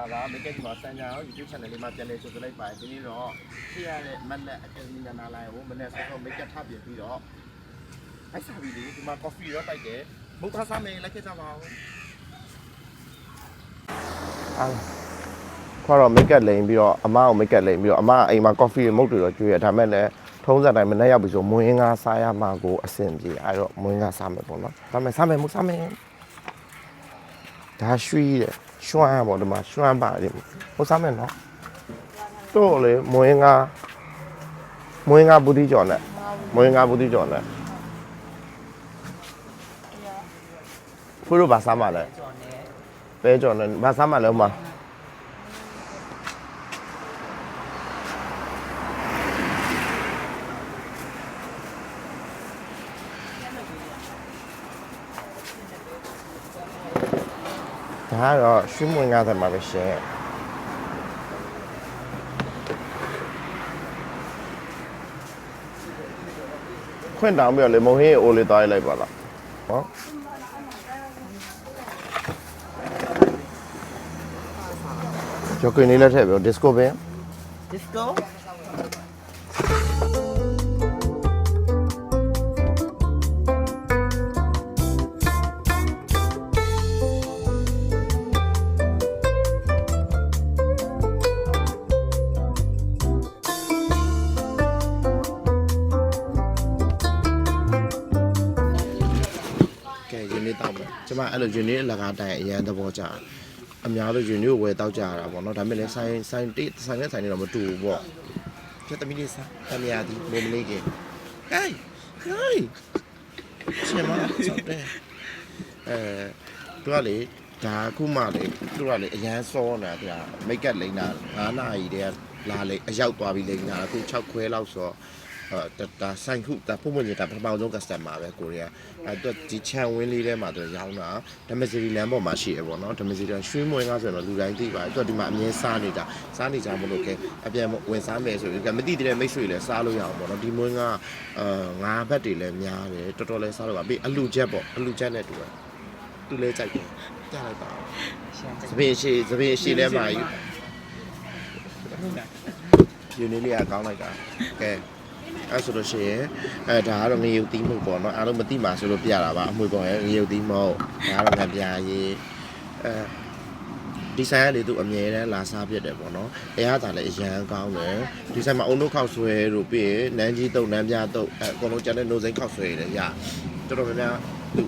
လာပါမိတ်ကက်ဒီမှာစံညာရော YouTube channel လေးမှာပြန်လည်ကြိုဆိုလိုက်ပါတယ်ဒီနေ့တော့ဖြစ်ရတဲ့မက်လက်အကယ်ဒမီနာနာလိုင်းကိုမနေ့ဆောဆောမိတ်ကက်ထပ်ပြင်ပြီးတော့အိုက်စာဗီလေးဒီမှာ coffee ရောတိုက်တယ်မုတ်ခါစားမယ်လိုက်ခဲ့ကြပါဦးအာခေါ်တော့မိတ်ကက်လိန်ပြီးတော့အမအောင်မိတ်ကက်လိန်ပြီးတော့အမအိမ်မှာ coffee မုတ်တွေတော့ကျွေးရဒါမဲ့လည်းထုံးစံတိုင်းမနေ့ရောက်ပြီဆိုမွေးငါစားရမှာကိုအဆင်ပြေအဲ့တော့မွေးငါစားမယ်ပေါ့နော်စားမယ်စားမယ်မစားမယ် ဒါရွှီတဲ့ရွှမ်းပေါ့ဒီမှာရွှမ်းပါတယ်ဟိုစားမယ်နော်တော့လေမွေးငါမွေးငါဘူးတိကျော်နဲ့မွေးငါဘူးတိကျော်နဲ့ဖူးလို့ဘာစားမလဲပဲကျော်နဲ့ဘာစားမလဲဟိုမှာ ဒါကတော့ရွှေမွေးငါတယ်မှာပဲရှင်ခွင့်တောင်းပြီးတော့လေမုံဟင်းအိုလေးသွားလိုက်ပါလားဟောကျော်ကင်းလေးလက်ထည့်ပြီးတော့ disco ပဲ disco ယင်းလေးတောက်မယ်ကျမအဲ့လိုယင်းလေးအလကားတိုင်အရန်သဘောကျတယ်အများလို့ယင်းလေးကိုဝယ်တောက်ကြရတာပေါ့နော်ဒါပေမဲ့လည်းဆိုင်ဆိုင်တိဆိုင်နဲ့ဆိုင်နေတော့မတူဘူးပေါ့ကျသမီးလေးစားတမယာဒီမိုမလေးကဲဟိုင်ဟိုင်ရှင်မဆောက်တယ်အဲသူကလေဒါခုမှလေသူကလေအရန်စောနေတာသူကမိတ်ကပ်လိမ့်တာ9နာရီတည်းကလာလေအရောက်သွားပြီလိမ့်တာအခု6ခွဲလောက်ဆိုတော့အဲ ဒါဆိုင်ခုဒါပုံမှန်ကြီးဒါပထမဆုံး customer ပဲကိုရီးယားအဲတော့ဒီခြံဝင်းလေးထဲမှာသူရောင်းတာဓမ္မစီရီလမ်းပေါ်မှာရှိရပေါ့နော်ဓမ္မစီရီရွှေမွေးကားဆိုတော့လူတိုင်းသိပါတယ်သူကဒီမှာအမြဲစားနေတာစားနေကြမလို့ကဲအပြန်ဝင်စားမယ်ဆိုရင်ကမသိတဲ့မိတ်ဆွေလည်းစားလို့ရအောင်ပေါ့နော်ဒီမွေးကားအဲငါးဘက်တွေလည်းများတယ်တော်တော်လေးစားလို့ပါပြီးအလူချက်ပေါ့အလူချက်နဲ့တူတယ်သူလည်းကြိုက်တယ်ကြားလိုက်ပါရှမ်းသပင်ရှိသပင်ရှိလဲမှာယူယူနေလေးကကောင်းလိုက်တာကဲ အဲ့ဆိုလို့ရှိရင်အဲဒါကတော့ငရုတ်သီးမဟုတ်ပေါ့နော်အားလုံးမသိမှာဆိုလို့ပြတာပါအမွေပေါ်ရဲ့ငရုတ်သီးမဟုတ်ဒါကတော့ငပြာရေးအဲဒီဆိုင်ကလေသူအမြဲတမ်းလာစားပြစ်တယ်ပေါ့နော်အဲအားသာလည်းအရန်ကောင်းတယ်ဒီဆိုင်မှာအုံတို့ခောက်ဆွဲတို့ပြီးရင်နန်းကြီးတုတ်နန်းပြတုတ်အဲအကုန်လုံးကျန်တဲ့နိုစိမ့်ခောက်ဆွဲတွေရတော်တော်များများသူ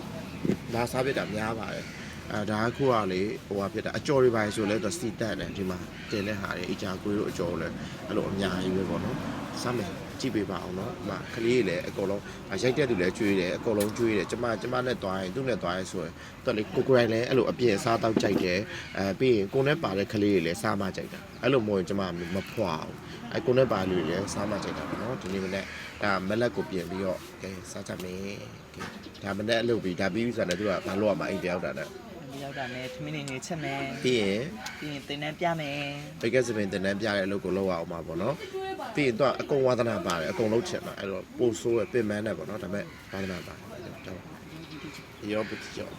လာစားပြစ်တာများပါတယ်အဲဒါကခုကလေဟိုဟာဖြစ်တာအကျော်တွေပါဆိုလဲသူစီတက်တယ်ဒီမှာတင်တဲ့ဟာတွေအကြာကွေးတို့အကျော်လဲအဲ့လိုအများကြီးပဲပေါ့နော် စားမယ်ကြည့်ပေးပါအောင်နော်ဒီမှာကလေးတွေလည်းအကုန်လုံးရိုက်တဲ့သူလည်းကျွေးတယ်အကုန်လုံးကျွေးတယ်ကျမကျမနဲ့တွားရင်သူ့နဲ့တွားရင်ဆိုရင်သူကလေကိုကိုရိုင်းလည်းအဲ့လိုအပြည့်အစားတောက်ကြိုက်တယ်အဲပြီးရင်ကိုနဲ့ပါတဲ့ကလေးတွေလည်းစားမကြိုက်တာအဲ့လိုမဟုတ်ရင်ကျမမဖွာဘူးအဲကိုနဲ့ပါလူတွေလည်းစားမကြိုက်တာပေါ့နော်ဒီနေ့မနေ့ဒါမလက်ကိုပြင်ပြီးတော့ကဲစားကြမယ်ကဲဒါမနေ့အလုပ်ပြီးဒါပြီးပြီဆိုတော့သူကဘာလို့ရမှာအိမ်တယောက်တာနဲ့ ဒီရောက်တာနဲ့သမင်းနေနေချက်မယ်ပြီးရင်ပြီးရင်တင်းနှန်းပြမယ်ဘိကက်စပင်တင်တန်းပြတဲ့အလုပ်ကိုလုပ်ရအောင်ပါပေါ့နော်ပြီးရင်တော့အကုန်ဝါသနာပါတယ်အကုန်လုံးချင်တာအဲ့တော့ပို့ဆိုးရပင်မန်းတယ်ပေါ့နော်ဒါပေမဲ့ဝါသနာပါတယ်ကြောက်ရောပုတ်ကြောက်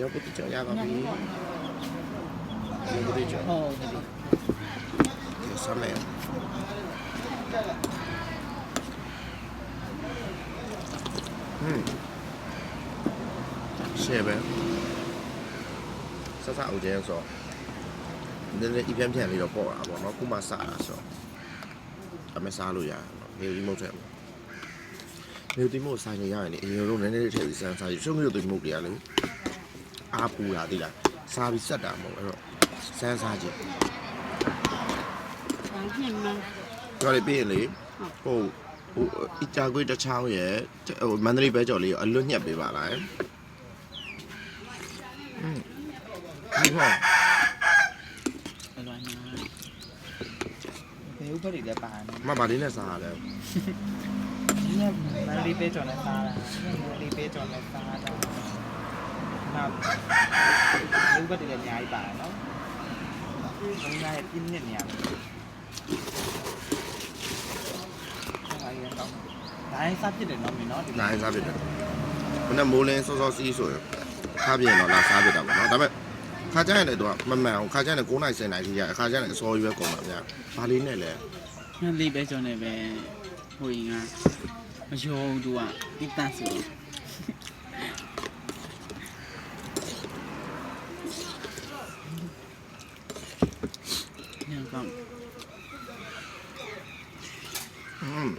ရောပုတ်ကြောက်ရပါပြီရောပုတ်ကြောက်ဟုတ်တယ်ဒီဆမ်းမယ်ဟွန်းရှယ်ပဲ ဆက်စအောင်ကျင်းဆိုနည်းနည်းအပြင်းပြန်လေးတော့ပေါ့တာပေါ့နော်ခုမှစတာဆိုအမေစားလို့ရတယ်နော်နေဒီမဟုတ်တယ်နေဒီမဟုတ်ဆိုင်နေရတယ်လေအရင်တော့နည်းနည်းလေးထည့်ပြီးစမ်းစားကြည့်ရှုံးမျိုးဒီမဟုတ်တရားလေအားပူတာသိလားစားပြီးဆက်တာမဟုတ်အဲ့တော့စမ်းစားကြည့်ဘာဖြစ်မလဲကြော်လေးပြီးရင်လေဟိုဟိုအကြကွေးတစ်ချောင်းရဲ့ဟိုမန္တလေးပဲကြော်လေးကိုအလွတ်ညက်ပေးပါလားอืม ဒီဟောအလွမ်းညာဘယ်ဥပဒေလဲပါနော်မဘာလေးနဲ့စားရလဲဒီကမန်လေးပေးကြော်နဲ့စားတာမန်လေးပေးကြော်နဲ့စားတာနောက်ဥပဒေလည်းအများကြီးပါတယ်နော်ဒီကရဲ့ပြင်းနေနေရမယ်ဟာရအောင်နိုင်စားပြတယ်နော်မင်းနော်ဒီနိုင်စားပြတယ်မနေ့မိုးလင်းစောစောစီးဆိုရင်စားပြရင်တော့လာစားပြတာပေါ့နော်ဒါပေမဲ့ ခါကြရင်လည်းတော့မမှန်အောင်ခါကြရင်လည်း9နိုင်10နိုင်ကြီးရခါကြရင်လည်းအစောကြီးပဲကုန်ပါဗျာဘာလေးနဲ့လဲ ညလေးပဲကြောင်းနေပဲဟိုရင်ကမယုံသူကဒီတန်းဆိုညံကောင်း อืม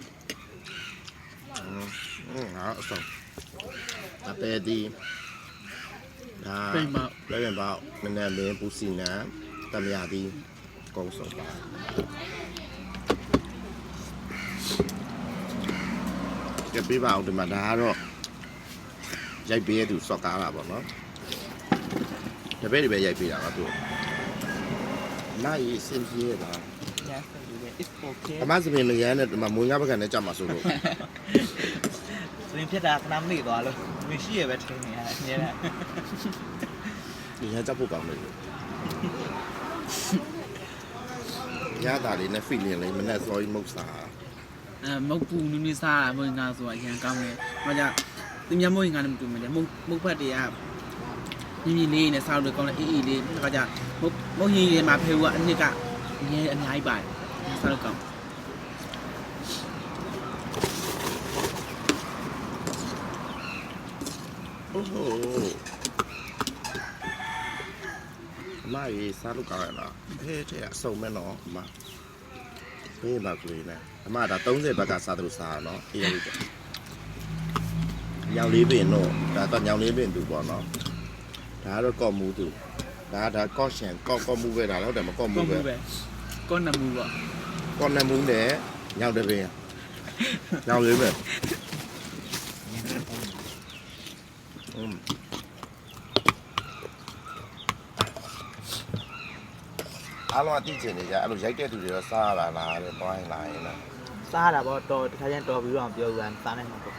อืมอืมဟာအဆောင်အပေဒီ ဒါပြိမလည်းပြန်ပေါ့နည်းနည်းလေးပူစီနာတမယာဒီကုန်းစုံပါကြပြပါအောင်ဒီမှာဒါကတော့ရိုက်ပေးရသူစော့ကားတာပေါ့နော်တပည့်တွေပဲရိုက်ပေးတာပါသူနိုင်စင်ပြေးတာရန်ဆက်ပြီး it's okay အမစပင်မရမ်းနဲ့ဒီမှာမွေးငါးဘက်ကနေကြမှာဆိုလို့စရင်ဖြစ်တာခဏမေ့သွားလို့ မရှိရပဲထင်းနေရတယ်အများနဲ့ဒီရကြဖို့ကောင်းတယ်ရတာလေးနဲ့ feeling လေးမနဲ့စောကြီးမုတ်စာအဲမုတ်ပူနူးနူးစားတာမွေးငါဆိုတာအရင်ကောင်းတယ်။ဘာကြောင့်သူများမွေးငါလည်းမတူဘူးလေ။မုတ်မုတ်ဖက်တွေကမြင်းမြင်းလေးနဲ့စားလို့ကောင်းတယ်အေးအေးလေးဒါကြောင့်မုတ်မုတ်ရင်းရမှာဖေကအနှစ်ကအငယ်အများကြီးပါတယ်။စားလို့ကောင်း အိုးဟိုမာ ရီစားလို့ကောင်းရလားဟဲ့တဲ့အစုံမဲ့နော်အမဘေးမှာကလေးနဲ့အမဒါ30ဘက်ကစားတယ်လို့စားရနော်အေးလေးကြညောင်လေးပင်တော့ဒါတော့ညောင်လေးပင်သူပေါ့နော်ဒါကတော့ကော့မူသူဒါဒါကော့ရှင်ကော့ကော့မူပဲဒါတော့တယ်မကော့။မူကောင်းပဲမှုပဲ။ကောင်းနမှုပေါ့ကော်နမူးနဲ့ညောင်တပင်ညောင်လေးပဲอืม အားလုံးအတိကျနေကြအဲ့လိုရိုက်တဲ့သူတွေတော့စားရတာလားတဲ့တွိုင်းလာရင်လားစားတာပေါ့တော်တခါကျရင်တော်ပြီးတော့ပြောဦးတယ်စားနိုင်မှာပေါ့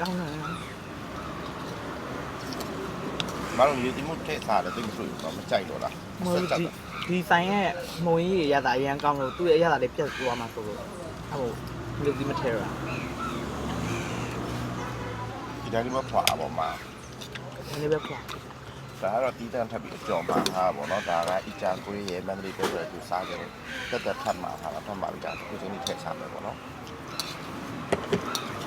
ကောင်းတယ်မတော်ရေတိမှုထည့်စားတယ်တိတ်မတွေ့ဘူးတော့မကြိုက်တော့လားမဟုတ်ဒီဒီဆိုင်ရဲ့မုံကြီးရရတာအရန်ကောင်းလို့သူ့ရဲ့ရတာလေးပြတ်သွားမှာဆိုလို့အဲ့ဟိုလူဒီမထဲရာဒီတိုင်းကဖွာပါမှာနည်းနည်းပဲဖွာဒါကတော့တီးတန်းထပ်ပြီးအကြော်မှာထားပါတော့ဒါကအီချာကိုရဲ့မန္တလေးပဲသူစားကြတယ်တက်တက်ထပ်မှာထားတာထပ်မှာပြီးတာခုချင်းကြီးထည့်စားမယ်ပေါ့နော်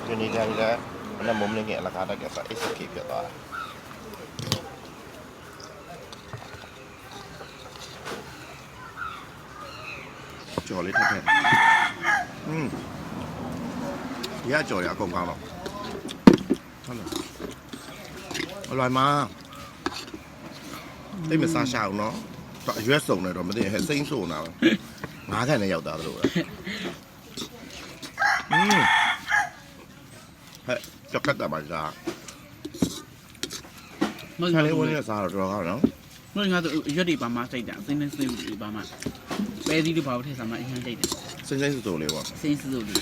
ဒီနေ့ကလည်း မနက်မုံမင်းကအလကားတက်ကဆို SK ပြတ်သွားတာကြော်လေးထပ်ထည့်อืมရကြော်ရအကုန်ကောင်းတော့ဟုတ်လားအလွိုင်မှာတိတ်မစားရှာအောင်နော်တော့အရွက်စုံနေတော့မသိဟဲ့စိမ့်ဆိုးနေတာပဲငါးခန့်နဲ့ရောက်တာတို့ပဲอืมဟဲ့ ကြောက်ကတ်တာပါကြာ။မဟုတ်ခါလေးဘူးဝင်နေစားတော့တော်ကောင်းနော်။မဟုတ်ငါတို့ရွက်တွေပါမှစိတ်တာ။စိမ့်နေစိမ့်တွေပါမှ။ပဲသီးတွေပါဖို့ထည့်စားမှအရင်စိတ်တယ်စိမ့်စိမ့်ဆိုးဆိုးလေးပေါ့။စိမ့်စစို့လေး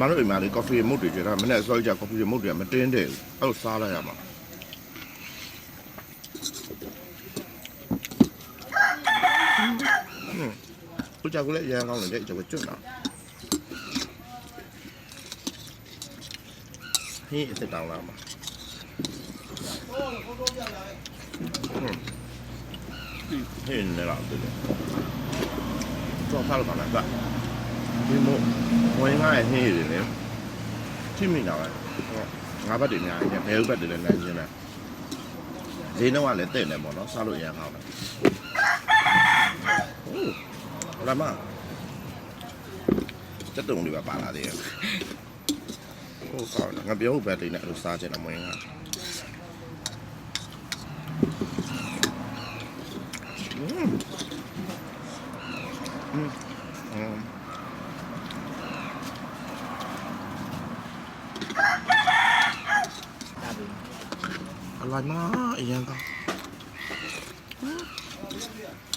မတို့အိမ်မှာလေကော်ဖီမုတ်တွေကြတာမနေ့စောကြီးကြကော်ဖီမုတ်တွေကမတင်းတဲ့ဘူးအဲ့လိုစားလိုက်ရမှာอืมကိုကြောက်ကလေးအရန်ကောင်းတယ်ကြိတ်ကြောက်ကျွတ်တာ ဟင်းအစ်စ်တောင်းလာမှာဟင်းနေလာတယ်တော့ဖားလို့ပါလားဗျဒီမို့ဝင်ငါရဲ့ဟင်းရည်လေထိမိတာပဲငါဘက်တွေများရင်ဘယ်ဘက်တွေလဲနိုင်နေလဲဈေးနှုန်းကလည်းတဲ့နေပေါ့နော်စားလို့ရန်ကောင်းတယ်ဟုတ်လာမစက်တုံလေးပါပါလာသေးရဲ့ ဟုတ်ကောင်းတယ်ငါပြောဘက်တွေနဲ့အဲ့လိုစားချင်တာမဝင်ငါ อืมอืม ဒါပြီ อร่อยมากအရင်ကောင်း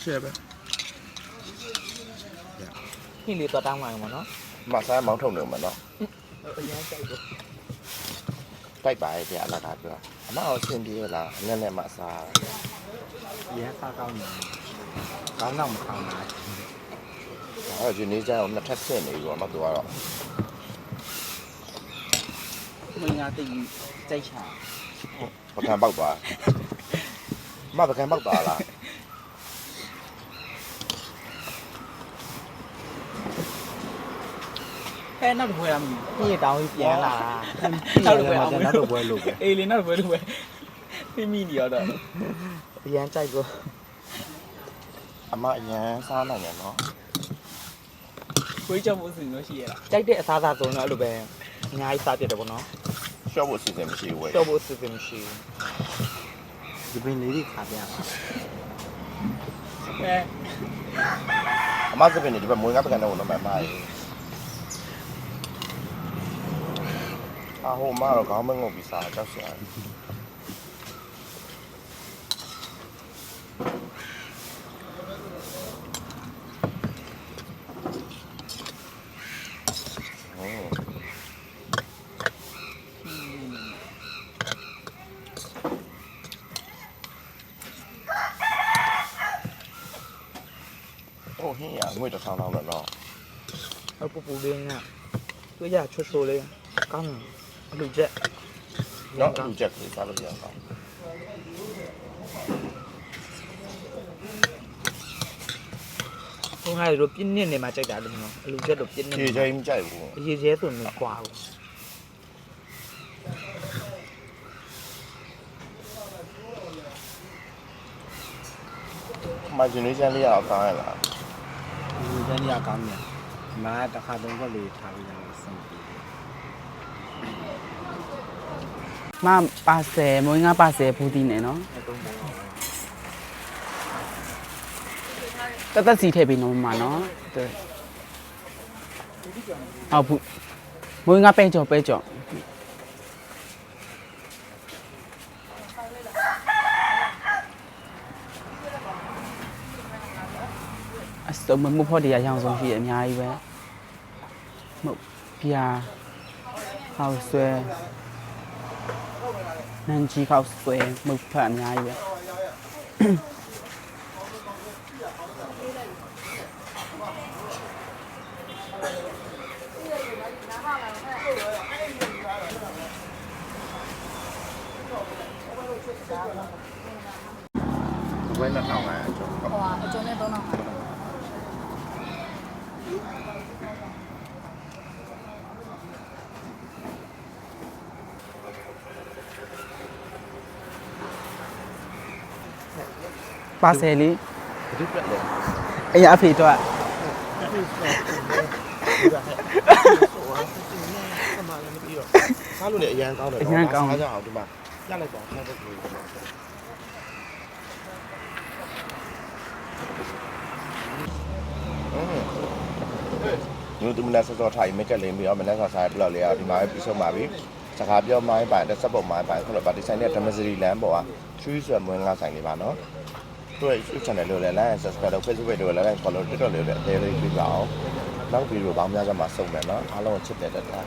ရှယ်ပဲ ဟင်းလေးတော့တောင်းပါ အောင်နော်မဆိုင်မောင်းထုံနေမှာနော်အရင်ကြိုက်တော့တိုက်ပါရဲ့ဗျာအလကားပြောအမအောင်ဆင်ပြေလားအနဲ့နဲ့မစားရန်စားကောင်းနေကောင်းတော့မကောင်းပါအဲ့ဒီနေ့ကျတော့နှစ်ထပ်ဆင့်နေပြီပေါ့နော်သူကတော့မင်းကတိတ်ကြိုက်ချာပကံပေါက်သွားမပကံပေါက်သွားလား ဟဲ့နောက်တစ်ပွဲရမလို့ညတောင်းပြီးပြန်လာနောက်တော့ပွဲလို့ပဲအေးလေနောက်တစ်ပွဲလို့ပဲဖိမိနေရတော့အရန်ကြိုက်ကိုအမအရင်စားနိုင်တယ်နော်ခွေးကြောက်ဖို့စဉ်လို့ရှိရလားကြိုက်တဲ့အစားအစာဆိုတော့အဲ့လိုပဲအများကြီးစားပြတယ်ပေါ့နော်ရှော့ဖို့အစီအစဉ်မရှိဘူးဝယ်တော့ဖို့စစ်စစ်မရှိဘူးဒီပင်လေးတွေခါပြပါအဲအမစပင်းနေဒီဘက်မွေးကားပကံတော့တော့မမရေ အဟိုမတော့ခေါင်းမငုတ်ပြီးစားကြောက်စရာဟိုဟင်းရငွေတစ်ထောင်လောက်တော့အပူပူလေးကတွေ့ရချွတ်ဆိုလေးကောင်းအ လူချက်နော်လူချက်ကလေးစားလို့ရအောင်ဟိုဟာတို့ပြင်းနစ်နေမှာကြိုက်တာလို့နော်အလူချက်တို့ပြင်းနစ်ခြေချိန်မကြိုက်ဘူးအရေးကျဲဆိုနေကွာဘူးမာဂျင်နေရှင်လေးရအောင်စားရလားဒီတန်းရကောင်းတယ်မားတစ်ခါသုံးခွက်လေးထားပြီးရတယ်စံပြီ မပါဆယ်မွေးငါပါဆယ်ဘူးတီးနေနော်အတုံးပေါ်တသက်စီထည့်ပြီးနော်မနော်တဲ့ဟုတ်ဘူးမွေးငါပဲကြော်ပဲကြော်အစုံမမှုဖို့တရားရောင်ဆုံးရှိတယ်အများကြီးပဲမှုတ်ပြာဟောက်ဆွဲ နန်ကြီးဟောက်ဆွဲမှုတ်ဖတ်အများကြီးပဲ ဝဲနှစ်ထောင်ကကျော် ဟိုဟာအကျုံးနဲ့သုံးတော့မှာ ပါဆယ်လေးဘယ်သူပြက်လဲအရာအဖေတော့စားလို့လည်းအရန်ကောင်းတယ်စားကြအောင်ဒီမှာရလိုက်ပါဆက်ဖို့ညသူမနက်စောစောထိုင်မက်ကလေးပြီးတော့မနက်စာစားဘလောက်လေးအောင်ဒီမှာပဲပြီးဆုံးပါပြီစကားပြောမိုင်းပိုင်တက်ဆက်ပုံမိုင်းပိုင်ခလို့ပါဒီဆိုင်နဲ့ဓမ္မစရီလမ်းပေါ်ကချွေးဆွဲမွေးငါဆိုင်လေးပါနော် တို့ရဲ့ YouTube channel လို့လည်း like and subscribe လုပ် Facebook page လို့လည်း like follow TikTok လို့လည်းအသေးလေးပြပါအောင်နောက်ဗီဒီယိုပေါင်းများစွာမှာစုံမယ်နော်အားလုံးချစ်တဲ့တက်တာ